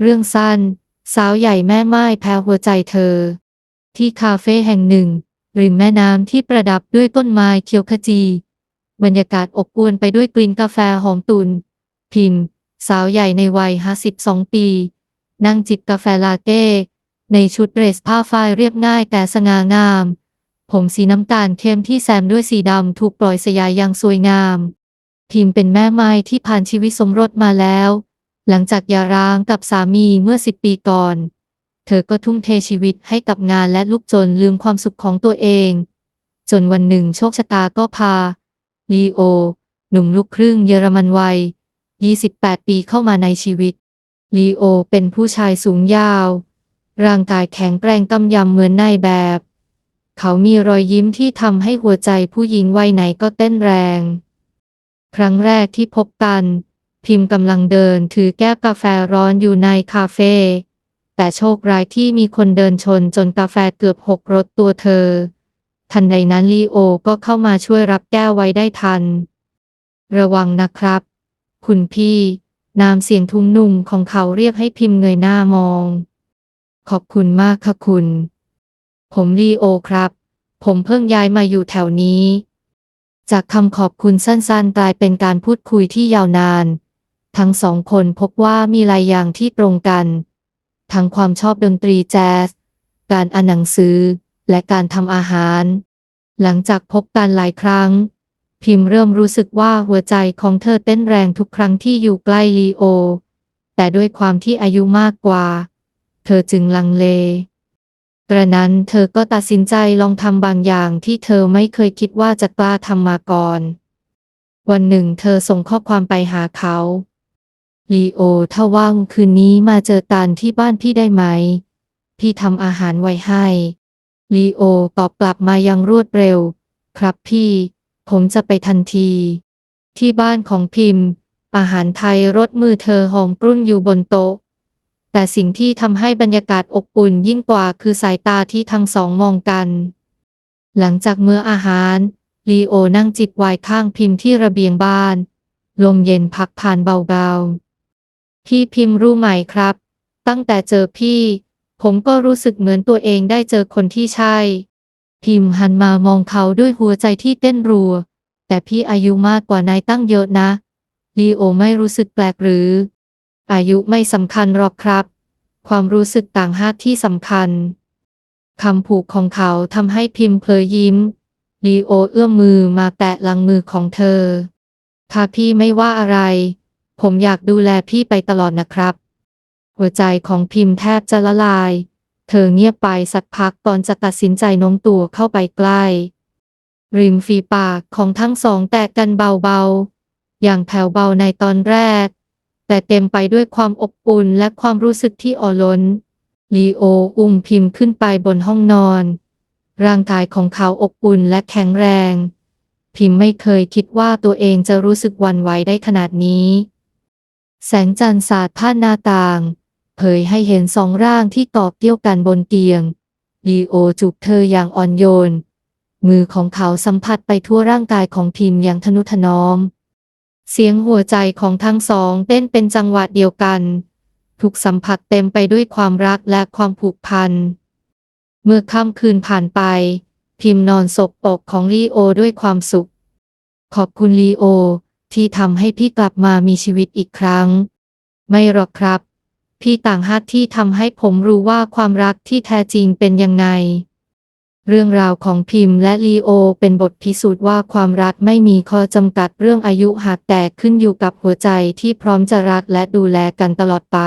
เรื่องสั้น สาวใหญ่แม่ไม้แพ้หัวใจเธอ ที่คาเฟ่แห่งหนึ่ง ริมแม่น้ำที่ประดับด้วยต้นไม้เขียวขจี บรรยากาศอบอวลไปด้วยกลิ่นกาแฟหอมตุน พิมพ์ สาวใหญ่ในวัย52ปี นั่งจิบกาแฟลาเต้ ในชุดเดรสผ้าฝ้ายเรียบง่ายแต่สง่างาม ผมสีน้ำตาลเข้มที่แซมด้วยสีดำถูกปล่อยสยายอย่างสวยงาม พิมพ์เป็นแม่ไม้ที่ผ่านชีวิตสมรสมาแล้ว หลังจากหย่าร้างกับสามีเมื่อสิบปีก่อน เธอก็ทุ่มเทชีวิตให้กับงานและลูกจนลืมความสุขของตัวเอง จนวันหนึ่งโชคชะตาก็พาลีโอ หนุ่มลูกครึ่งเยอรมันวัย 28 ปีเข้ามาในชีวิต ลีโอเป็นผู้ชายสูงยาว ร่างกายแข็งแกร่งกำยำเหมือนนายแบบ เขามีรอยยิ้มที่ทำให้หัวใจผู้หญิงวัยไหนก็เต้นแรง ครั้งแรกที่พบกัน พิมพ์กำลังเดินถือแก้วกาแฟร้อนอยู่ในคาเฟ่แต่โชคร้ายที่มีคนเดินชนจนกาแฟเกือบหกรถตัวเธอ ทันใดนั้นลีโอก็เข้ามาช่วยรับแก้วไว้ได้ทัน ระวังนะครับ คุณพี่ นามเสียงทุ้มนุ่มของเขาเรียกให้พิมพ์เงยหน้ามอง ขอบคุณมากค่ะคุณ ผมลีโอครับ ผมเพิ่งย้ายมาอยู่แถวนี้ จากคำขอบคุณสั้นๆกลายเป็นการพูดคุยที่ยาวนาน ทั้งสองคนพบว่ามีหลายอย่างที่ตรงกัน ทั้งความชอบดนตรีแจ๊ส การอ่านหนังสือ และการทำอาหาร หลังจากพบกันหลายครั้ง พิมพ์เริ่มรู้สึกว่าหัวใจของเธอเต้นแรงทุกครั้งที่อยู่ใกล้ลีโอ แต่ด้วยความที่อายุมากกว่า เธอจึงลังเลกระนั้นเธอก็ตัดสินใจลองทำบางอย่างที่เธอไม่เคยคิดว่าจะกล้าทำมาก่อน วันหนึ่งเธอส่งข้อความไปหาเขา ลีโอถ้าว่างคืนนี้มาเจอกันที่บ้านพี่ได้ไหม พี่ทำอาหารไว้ให้ลีโอตอบกลับมาย่างรวดเร็ว ครับพี่ ผมจะไปทันที ที่บ้านของพิมพ์ อาหารไทยรสมือเธอหอมกรุ่นอยู่บนโต๊ะ แต่สิ่งที่ทำให้บรรยากาศอบอุ่นยิ่งกว่าคือสายตาที่ทั้งสองมองกัน หลังจากมื้ออาหารลีโอนั่งจิบไวน์ข้างพิมพ์ที่ระเบียงบ้าน ลมเย็นพักผ่านเบาๆ พี่พิมพ์รู้ไหมครับ ตั้งแต่เจอพี่ ผมก็รู้สึกเหมือนตัวเองได้เจอคนที่ใช่ พิมพ์หันมามองเขาด้วยหัวใจที่เต้นรัว แต่พี่อายุมากกว่านายตั้งเยอะนะลีโอไม่รู้สึกแปลกหรือ อายุไม่สำคัญหรอกครับ ความรู้สึกต่างหากที่สำคัญคำผูกของเขาทำให้พิมพ์เพลยยิ้มลีโอเอื้อมมือมาแตะหลังมือของเธอถ้าพี่ไม่ว่าอะไร ผมอยากดูแลพี่ไปตลอดนะครับ หัวใจของพิมพ์แทบจะละลาย เธอเงียบไปสักพักก่อนจะตัดสินใจโน้มตัวเข้าไปใกล้ ริมฝีปากของทั้งสองแตะกันเบาๆ อย่างแผ่วเบาในตอนแรก แต่เต็มไปด้วยความอบอุ่นและความรู้สึกที่อ่อนล้น ลีโออุ้มพิมพ์ขึ้นไปบนห้องนอน ร่างกายของเขาอบอุ่นและแข็งแรง พิมพ์ไม่เคยคิดว่าตัวเองจะรู้สึกวันไหวได้ขนาดนี้ แสงจันทร์สาดผ่านหน้าต่าง เผยให้เห็นสองร่างที่กอบเกี่ยวกันบนเตียงลีโอจูบเธออย่างอ่อนโยน มือของเขาสัมผัสไปทั่วร่างกายของพิมพ์อย่างทนุถนอม เสียงหัวใจของทั้งสองเต้นเป็นจังหวะเดียวกันทุกสัมผัสเต็มไปด้วยความรักและความผูกพัน เมื่อค่ำคืนผ่านไป พิมพ์นอนศบอกของลีโอด้วยความสุข ขอบคุณลีโอ ที่ทำให้พี่กลับมามีชีวิตอีกครั้ง ไม่หรอกครับ พี่ต่างหากที่ทำให้ผมรู้ว่าความรักที่แท้จริงเป็นยังไง เรื่องราวของพิมพ์และลีโอเป็นบทพิสูจน์ว่าความรักไม่มีข้อจำกัดเรื่องอายุหากแต่ขึ้นอยู่กับหัวใจที่พร้อมจะรักและดูแลกันตลอดไป